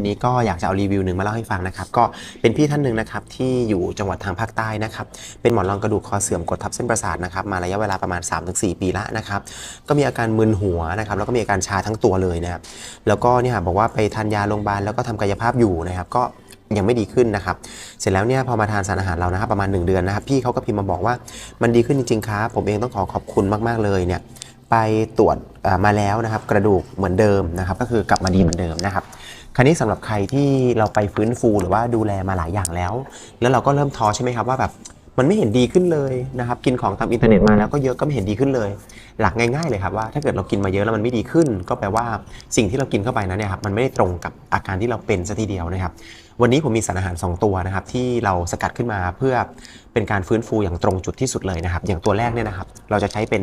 วันนี้ก็อยากจะเอารีวิวหนึ่งมาเล่าให้ฟังนะครับ ก็เป็นพี่ท่านหนึ่งนะครับที่อยู่จังหวัดทางภาคใต้นะครับ เป็นหมอนรองกระดูกคอเสื่อมกดทับเส้นประสาทนะครับมาระยะเวลาประมาณ 3-4 ปีละนะครับ ก็มีอาการมึนหัวนะครับแล้วก็มีอาการชาทั้งตัวเลยนะครับแล้วก็เนี่ยบอกว่าไปทานยาโรงพยาบาลแล้วก็ทำกายภาพอยู่นะครับก็ยังไม่ดีขึ้นนะครับ เสร็จแล้วเนี่ยพอมาทานสารอาหารเรานะครับประมาณ 1 เดือนนะครับ พี่เขาก็พิมพ์มาบอกว่ามันดีขึ้นจริงๆครับผมเองต้องขอขอบคุณมากๆเลยเนี่ย ไปตรวจมาแล้วนะครับ กระดูกเหมือนเดิมนะครับ ก็คือกลับมาดีเหมือนเดิมนะครับคราวนี้สำหรับใครที่เราไปฟื้นฟูหรือว่าดูแลมาหลายอย่างแล้ว แล้วเราก็เริ่มท้อใช่ไหมครับว่าแบบมันไม่เห็นดีขึ้นเลยนะครับ กินของตามอินเทอร์เน็ตมาแล้วก็เยอะก็ไม่เห็นดีขึ้นเลย หลักง่าย ๆ เลยครับว่าถ้าเกิดเรากินมาเยอะแล้วมันไม่ดีขึ้น ก็แปลว่าสิ่งที่เรากินเข้าไปนั้นเนี่ยครับมันไม่ได้ตรงกับอาการที่เราเป็นซะทีเดียวนะครับ วันนี้ผมมีสารอาหาร 2 ตัวนะครับ ที่เราสกัดขึ้นมาเพื่อเป็นการฟื้นฟูอย่างตรงจุดที่สุดเลยนะครับ อย่างตัวแรกเนี่ยนะครับ เราจะใช้เป็น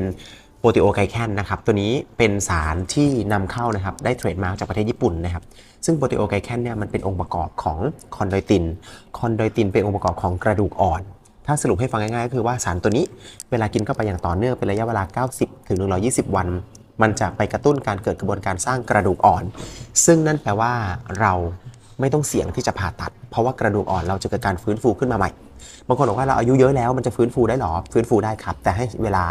โปรตีโอไกแคนนะครับตัวนี้เป็นสารที่นำเข้านะครับได้เทรดมาร์กจากประเทศญี่ปุ่นนะครับซึ่งโปรตีโอไกแคนเนี่ยมันเป็นองค์ประกอบของคอนโดยติน คอนโดยตินเป็นองค์ประกอบของกระดูกอ่อน ถ้าสรุปให้ฟังง่ายๆก็คือว่าสารตัวนี้เวลากินเข้าไปอย่างต่อเนื่องเป็นระยะเวลา 90 ถึง 120 วัน มันจะไปกระตุ้นการเกิดกระบวนการสร้างกระดูกอ่อน ซึ่งนั่นแปลว่าเรา ไม่ต้องเสี่ยงที่จะผ่าตัด เพราะว่ากระดูกอ่อนเราจะเกิดการฟื้นฟูขึ้นมาใหม่ บางคนบอกว่าเราอายุเยอะแล้วมันจะฟื้นฟูได้หรอ ฟื้นฟูได้ครับ แต่ให้เวลา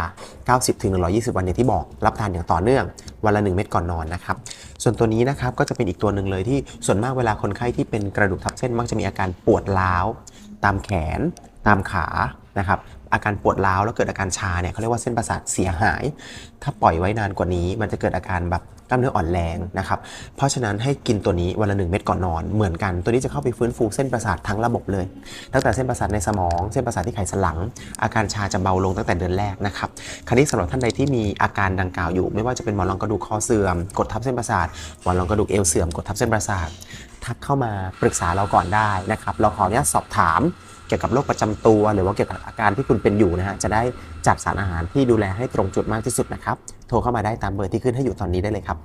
90ถึง120วันอย่างที่บอก รับทานอย่างต่อเนื่อง วันละ 1 เม็ดก่อนนอนนะครับ ส่วนตัวนี้นะครับก็จะเป็นอีกตัวหนึ่งเลยที่ส่วนมากเวลาคนไข้ที่เป็นกระดูกทับเส้นมักจะมีอาการปวดร้าว ตามแขน ตามขา นะครับอาการปวดร้าวแล้วเกิดอาการชาเนี่ยเขาเรียกว่าเส้นประสาทเสียหาย ถ้าปล่อยไว้นานกว่านี้ มันจะเกิดอาการแบบกล้ามเนื้ออ่อนแรงนะครับเพราะฉะนั้นให้กินตัวนี้วันละ1เม็ดก่อนนอนเหมือนกัน ตัวนี้จะเข้าไปฟื้นฟูเส้นประสาททั้งระบบเลย ตั้งแต่เส้นประสาทในสมอง เส้นประสาทที่ไขสันหลัง อาการชาจะเบาลงตั้งแต่เดือนแรกนะครับคราวนี้สำหรับท่านใดที่มีอาการดังกล่าวอยู่ ไม่ว่าจะเป็นหมอนรองกระดูกคอเสื่อม กดทับเส้นประสาทหมอนรองกระดูกเอวเสื่อมกดทับเส้นประสาท ทักเข้ามาปรึกษาเราก่อนได้นะครับ เราขออนุญาตสอบถามเกี่ยวกับโรคประจำตัว หรือว่าเกี่ยวกับอาการที่คุณเป็นอยู่นะฮะจะได้จัดสารอาหารที่ดูแลให้ตรงจุดมากที่สุดนะครับ โทรเข้ามาได้ตามเบอร์ที่ขึ้นให้อยู่ตอนนี้ได้เลยครับ